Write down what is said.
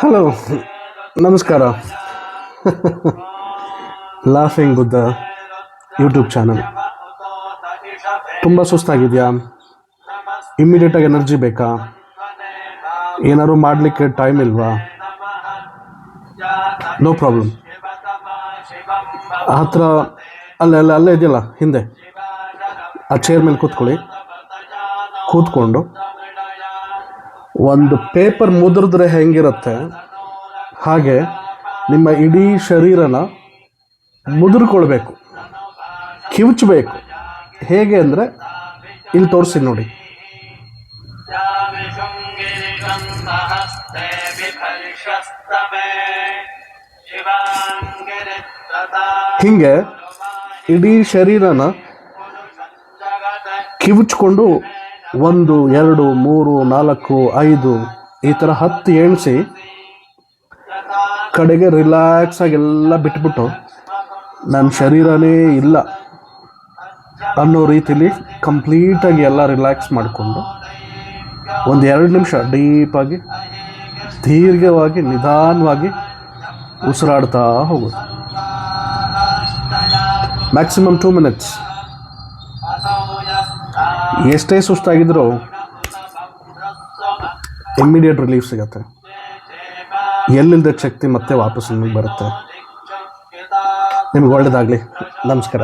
Hello ನಮಸ್ಕಾರ. Laughing Buddha YouTube channel ತುಂಬ ಸುಸ್ತಾಗಿದೆಯಾ? ಇಮ್ಮಿಡಿಯೇಟಾಗಿ energy ಬೇಕಾ? ಏನಾದ್ರು ಮಾಡಲಿಕ್ಕೆ ಟೈಮ್ ಇಲ್ವಾ? ನೋ ಪ್ರಾಬ್ಲಮ್ ಹತ್ರ ಅಲ್ಲೇ ಅಲ್ಲೇ ಅಲ್ಲೇ ಇದೆಯಲ್ಲ, ಹಿಂದೆ. ಆ ಚೇರ್ ಮೇಲೆ ಕೂತ್ಕೊಳ್ಳಿ. ಕೂತ್ಕೊಂಡು ಒಂದು ಪೇಪರ್ ಮುದ್ರಿದ್ರೆ ಹೆಂಗಿರುತ್ತೆ? ಹಾಗೆ ನಿಮ್ಮ ಇಡೀ ಶರೀರನ ಮುದುರ್ಕೊಳ್ಬೇಕು, ಕಿವುಚಬೇಕು. ಹೇಗೆ ಅಂದರೆ ಇಲ್ಲಿ ತೋರಿಸಿ ನೋಡಿ. ಹೀಗೆ ಇಡೀ ಶರೀರನ ಕಿವುಚ್ಕೊಂಡು ಒಂದು, ಎರಡು, ಮೂರು, ನಾಲ್ಕು, ಐದು, ಈ ಥರ ಹತ್ತು ಎಣಿಸಿ ಕಡೆಗೆ ರಿಲ್ಯಾಕ್ಸ್ ಆಗಿ ಎಲ್ಲ ಬಿಟ್ಬಿಟ್ಟು ನನ್ನ ಶರೀರನೇ ಇಲ್ಲ ಅನ್ನೋ ರೀತಿಲಿ ಕಂಪ್ಲೀಟಾಗಿ ಎಲ್ಲ ರಿಲ್ಯಾಕ್ಸ್ ಮಾಡಿಕೊಂಡು ಒಂದು ಎರಡು ನಿಮಿಷ ಡೀಪಾಗಿ ದೀರ್ಘವಾಗಿ, ನಿಧಾನವಾಗಿ ಉಸಿರಾಡ್ತಾ ಹೋಗೋದು. ಮ್ಯಾಕ್ಸಿಮಮ್ ಟೂ ಮಿನಿಟ್ಸ್ ಎಷ್ಟೇ ಸುಸ್ತಾಗಿದ್ರು ಇಮ್ಮಿಡಿಯೇಟ್ ರಿಲೀಫ್ ಸಿಗತ್ತೆ. ಎಲ್ಲಿಲ್ಲದ ಶಕ್ತಿ ಮತ್ತೆ ವಾಪಸ್ ನಿಮಗೆ ಬರುತ್ತೆ. ನಿಮ್ಗೆ ಒಳ್ಳೇದಾಗಲಿ. ನಮಸ್ಕಾರ.